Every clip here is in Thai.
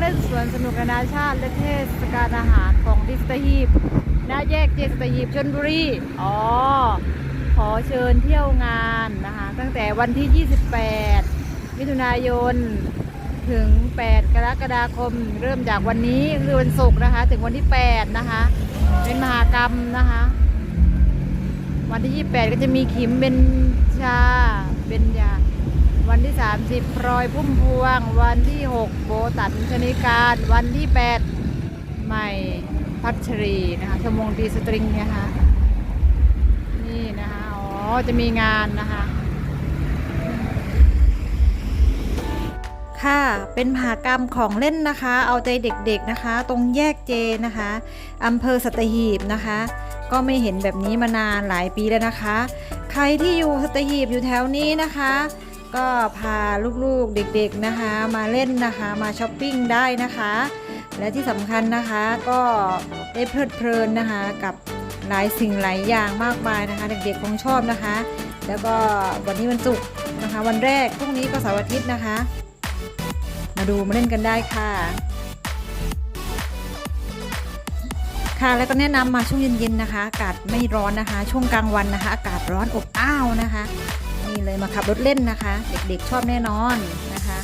เล่นสวนสนุกนานาชาติและเทศกาลอาหารของดิสตหีบณแยกเจสตหีบชนบุรี อ๋อ ขอเชิญเที่ยวงานนะคะ ตั้งแต่วันที่ 28 มิถุนายน ถึง 8 กรกฎาคม เริ่มจากวันนี้คือวันศุกร์นะคะ ถึงวันที่ 8 นะคะ เป็นมหากรรมนะคะ วันที่ 28 ก็จะมีขิมเบญชาเบญญา วันที่ 30พลอยพุ่มพวง วันที่ 6 โบตันชนิการ วันที่ 8 ใหม่พัชรีนะคะชมวงดีสตริงเนี่ยค่ะนี่นะคะอ๋อจะมีงานนะคะค่ะ เป็นมหากรรมของเล่นนะคะ เอาใจเด็กๆนะคะ ตรงแยกเจนะคะอำเภอสัตหีบนะคะ ก็ไม่เห็นแบบนี้มานานหลายปีแล้วนะคะ ใครที่อยู่สัตหีบอยู่แถวนี้นะคะ ก็พาลูกๆเด็กๆนะคะ มาเล่นนะคะมาช้อปปิ้งได้นะคะ และที่สำคัญนะคะก็ได้เพลิดเพลินนะคะกับหลายสิ่งหลายอย่างมากมายนะคะ เด็กๆคงชอบนะคะ แล้วก็วันนี้วันศุกร์นะคะ วันแรกพรุ่งนี้ก็เสาร์อาทิตย์นะคะ มาดูมาเล่นกันได้ค่ะค่ะแล้วก็แนะนำมาช่วงเย็นๆนะคะ อากาศไม่ร้อนนะคะ ช่วงกลางวันนะคะ อากาศร้อนอบอ้าวนะคะ นี่เลยมาขับรถเล่นนะคะ เด็กๆชอบแน่นอนนะคะ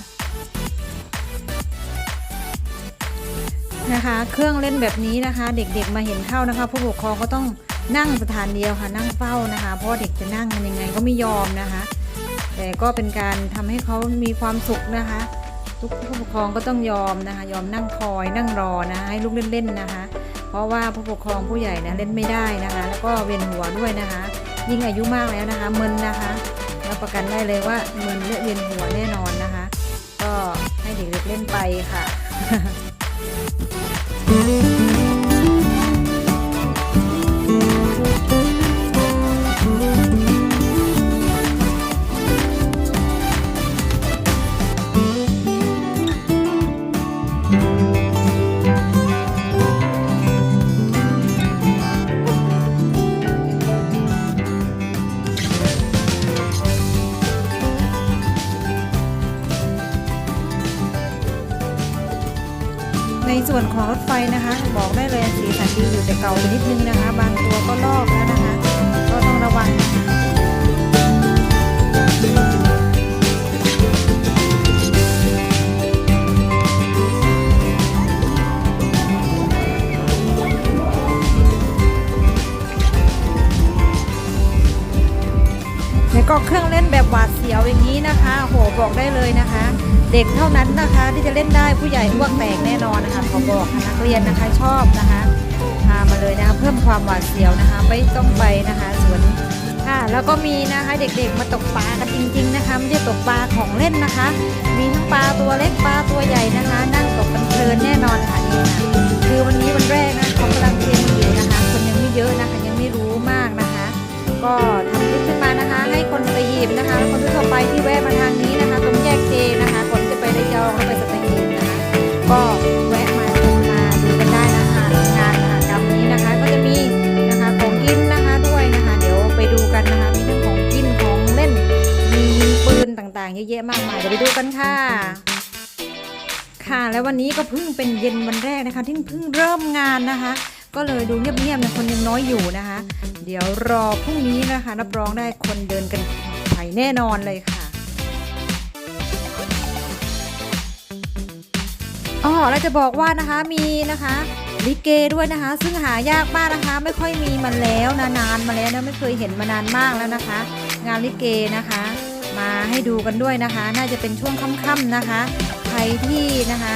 นะคะ เครื่องเล่นแบบนี้นะคะ เด็กๆมาเห็นเข้านะคะ ผู้ปกครองก็ต้องนั่งสถานเดียวค่ะนั่งเฝ้านะคะ เพราะเด็กจะนั่งกันยังไงก็ไม่ยอมนะคะ แต่ก็เป็นการทำให้เขามีความสุขนะคะ ทุกผู้ปกครองก็ต้องยอมนะคะ ยอมนั่งคอยนั่งรอนะะให้ลูกเล่นๆนะคะ เพราะว่าผู้ปกครองผู้ใหญ่นะเล่นไม่ได้นะคะ แล้วก็เวียนหัวด้วยนะคะ ยิ่งอายุมากแล้วนะคะมึนนะคะ ประกันได้เลยว่ามึนและเวียนหัวแน่นอนนะคะ ก็ให้เด็กๆเล่นไปค่ะ ในส่วนของรถไฟนะคะ บอกได้เลยสีสันดีอยู่แต่เก่าไปนิดนึงนะคะ บางตัวก็ลอกแล้วนะคะ ก็เครื่องเล่นแบบหวาดเสียวอย่างนี้นะคะโหบอกได้เลยนะคะ เด็กเท่านั้นนะคะที่จะเล่นได้ผู้ใหญ่อ้วกแตกแน่นอนนะคะขอบอกค่ะนักเรียนนะคะชอบนะคะพามาเลยนะคะเพิ่มความหวาดเสียวนะคะไม่ต้องไปนะคะสวนค่ะแล้วก็มีนะคะเด็กๆมาตกปลากันจริง ๆนะคะไม่ใช่ตกปลาของเล่นนะคะ มีทั้งปลาตัวเล็กปลาตัวใหญ่นะคะ นั่งตกกันเพลินแน่นอนค่ะนี่ค่ะคือวันนี้วันแรกนะเขากำลังเทรนอยู่นะคะ คนยังไม่เยอะนะคะยังไม่รู้มากนะคะ ก็ทำ คนมานะหิบนะคะ คนทั่วไปที่แวะมาทางนี้นะคะ ตรงแยกเจนะคะก่อนจะไประยองแล้วไปสัตหีบนะคะ ก็แวะมาชมมาดูกันได้นะคะงานมหากรรมนี้นะคะ ก็จะมีนะคะของกินนะคะด้วยนะคะ เดี๋ยวไปดูกันนะคะ มีทั้งของกินของเล่น มีปืนต่างๆ เยอะแยะมากมายเดี๋ยวไปดูกันค่ะค่ะ แล้ววันนี้ก็เพิ่งเป็นเย็นวันแรกนะคะ ที่เพิ่งเริ่มงานนะคะ ก็เลยดูเงียบๆนะคนยังน้อยอยู่นะคะ เดี๋ยวรอพรุ่งนี้นะคะ รับรองได้คนเดินกันไผ่แน่นอนเลยค่ะอ๋อเราจะบอกว่านะคะมีนะคะลิเกด้วยนะคะ ซึ่งหายากมากนะคะ ไม่ค่อยมีมาแล้วนะนานมาแล้วนะไม่เคยเห็นมานานมากแล้วนะคะ งานลิเกนะคะ มาให้ดูกันด้วยนะคะ น่าจะเป็นช่วงค่ำๆนะคะ ใครที่นะคะ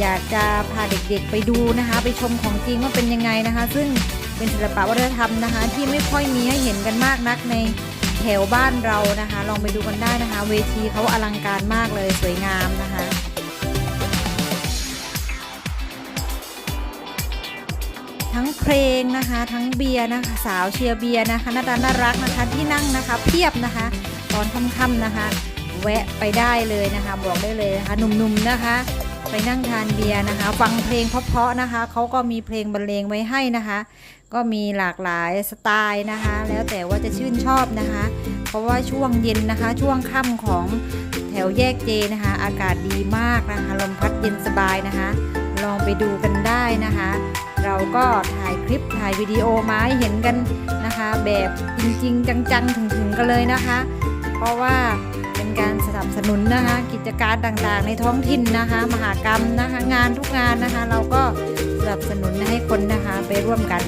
อยากจะพาเด็กๆไปดูนะคะ ไปชมของจริงว่าเป็นยังไงนะคะ ซึ่งเป็นศิลปะวัฒนธรรมนะคะ ที่ไม่ค่อยมีให้เห็นกันมากนักในแถวบ้านเรานะคะ ลองไปดูกันได้นะคะ เวทีเขาอลังการมากเลยสวยงามนะคะทั้งเพลงนะคะ ทั้งเบียร์นะคะสาวเชียร์เบียร์นะคะน้าตาน่ารักนะคะที่นั่งนะคะเพียบนะคะ ตอนค่ำๆนะคะ แวะไปได้เลยนะคะ บอกได้เลยนะคะหนุ่มๆนะคะ ไปนั่งทานเบียร์นะคะ ฟังเพลงเพราะๆนะคะเขาก็มีเพลงบรรเลงไว้ให้นะคะ ก็มีหลากหลายสไตล์นะคะ แล้วแต่ว่าจะชื่นชอบนะคะ เพราะว่าช่วงเย็นนะคะ ช่วงค่ำของแถวแยกเจนะคะ อากาศดีมากนะคะ ลมพัดเย็นสบายนะคะ ลองไปดูกันได้นะคะ เราก็ถ่ายคลิปถ่ายวิดีโอมาให้เห็นกันนะคะ แบบจริงๆ จังๆ ถึงๆ กันเลยนะคะ เพราะว่า การสนับสนุนนะคะ กิจการต่างๆ ในท้องถิ่นนะคะ มหากรรมนะคะ งานทุกงานนะคะ เราก็สนับสนุนให้คนนะคะไปร่วมกัน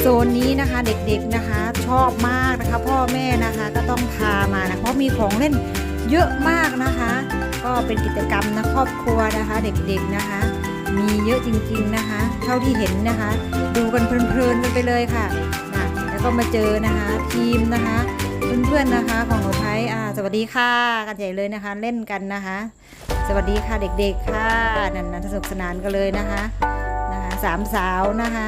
โซนนี้นะคะเด็กๆนะคะชอบมากนะคะ พ่อแม่นะคะก็ต้องพามานะเพราะมีของเล่นเยอะมากนะคะ ก็เป็นกิจกรรมนะครอบครัวนะคะ เด็กๆนะคะ มีเยอะจริงๆนะคะ เท่าที่เห็นนะคะ ดูกันเพลินๆกันไปเลยค่ะนะแล้วก็มาเจอนะคะทีมนะคะ เพื่อนๆนะคะของหนูไพอ่าสวัสดีค่ะกันใหญ่เลยนะคะเล่นกันนะคะ สวัสดีค่ะเด็กๆค่ะนั่นนะสนุกสนานกันเลยนะคะนะคะสามสาวนะคะ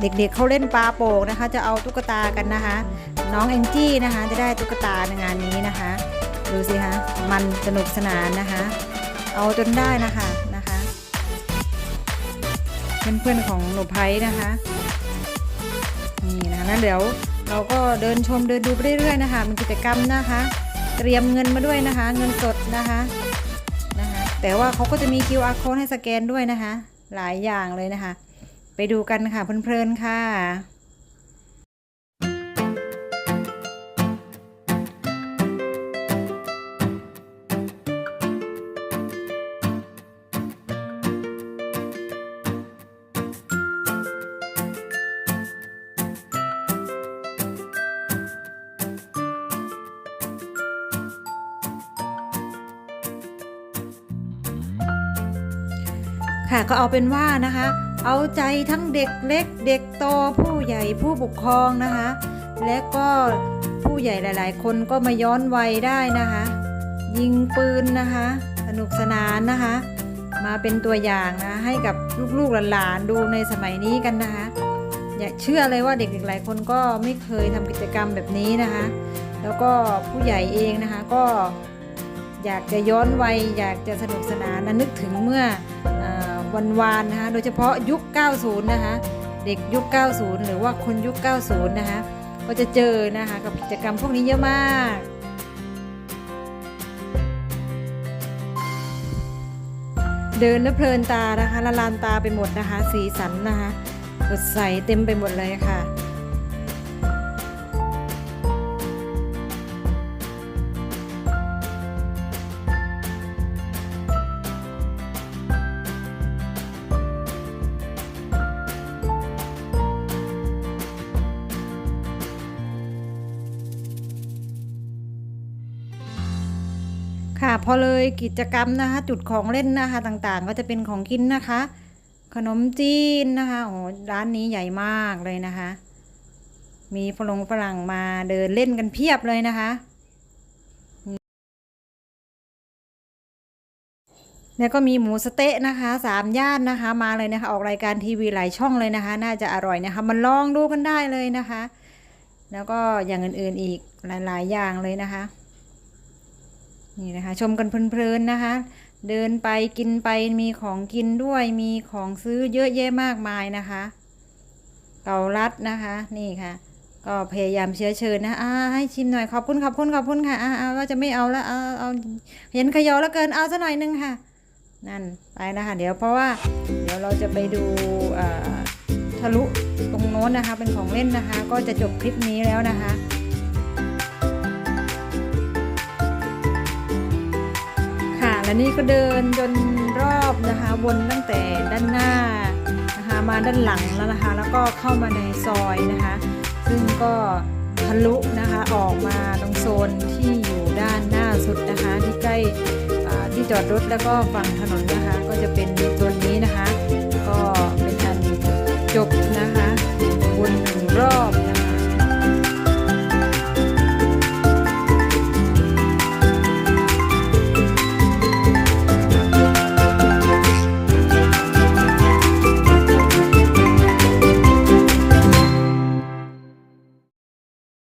เด็กๆเขาเล่นปลาโป่งนะคะ จะเอาตุ๊กตากันนะคะ น้องแองจี้นะคะ จะได้ตุ๊กตาในงานนี้นะคะ ดูสิคะมันสนุกสนานนะคะ เอาจนได้นะคะนะคะเพื่อนๆของหนูไพนะคะนี่นะคะแล้วเดี๋ยวเราก็เดินชมเดินดูไปเรื่อยๆนะคะเป็นกิจกรรมนะคะ เตรียมเงินมาด้วยนะคะ เงินสดนะคะนะคะ แต่ว่าเขาก็จะมี QR code ให้สแกนด้วยนะคะ หลายอย่างเลยนะคะ ไปดูกันค่ะเพลินๆค่ะค่ะก็เอาเป็นว่านะคะ เอาใจทั้งเด็กเล็กเด็กโตผู้ใหญ่ผู้ปกครองนะคะ และก็ผู้ใหญ่หลาย ๆ คนก็มาย้อนวัยได้นะคะ ยิงปืนนะคะ สนุกสนานนะคะ มาเป็นตัวอย่างนะให้กับลูกๆหลานๆดูในสมัยนี้กันนะคะ อย่าเชื่อเลยว่าเด็กๆหลายคนก็ไม่เคยทำกิจกรรมแบบนี้นะคะ แล้วก็ผู้ใหญ่เองนะคะก็อยากจะย้อนวัยอยากจะสนุกสนานนะนึกถึงเมื่อ วันวานๆนะคะโดยเฉพาะยุค 90 นะคะเด็กยุค 90 หรือว่าคนยุค 90 นะคะก็จะเจอนะคะกับกิจกรรมพวกนี้เยอะมากเดินแล้วเพลินตานะคะละลานตาไปหมดนะคะ สีสันนะคะสดใสเต็มไปหมดเลยค่ะ ค่ะพอเลยกิจกรรมนะคะ จุดของเล่นนะคะต่างๆ ก็จะเป็นของกินนะคะ ขนมจีนนะคะโอ้ร้านนี้ใหญ่มากเลยนะคะ มีฝรั่งฝรั่งมาเดินเล่นกันเพียบเลยนะคะ แล้วก็มีหมูสเต๊ะนะคะสามย่านนะคะ มาเลยนะคะ ออกรายการทีวีหลายช่องเลยนะคะ น่าจะอร่อยนะคะ มันลองดูกันได้เลยนะคะ แล้วก็อย่างอื่นๆอีกหลายๆอย่างเลยนะคะ นี่นะคะ ชมกันเพลินๆนะคะ เดินไปกินไปมีของกินด้วยมีของซื้อเยอะแยะมากมายนะคะ เกาลัดนะคะ นี่ค่ะ ก็พยายามเชื้อเชิญนะอ่าให้ชิมหน่อยขอบคุณขอบคุณขอบคุณค่ะอ่าเอาก็จะไม่เอาแล้วเอาเอาเห็นขยอแล้วเกินเอาซะหน่อยนึงค่ะ นั่นไปนะคะเดี๋ยวเพราะว่า เดี๋ยวเราจะไปดูอ่าทะลุตรงโน้นนะคะ เป็นของเล่นนะคะ ก็จะจบคลิปนี้แล้วนะคะ และนี่ก็เดินจนรอบนะคะวนตั้งแต่ด้านหน้านะคะมาด้านหลังแล้วนะคะ แล้วก็เข้ามาในซอยนะคะ ซึ่งก็ทะลุนะคะออกมาตรงโซนที่อยู่ด้านหน้าสุดนะคะ ที่ใกล้อ่าที่จอดรถแล้วก็ฝั่งถนนนะคะ ก็จะเป็นโซนนี้นะคะ ก็เป็นอันจบนะคะวนหนึ่งรอบ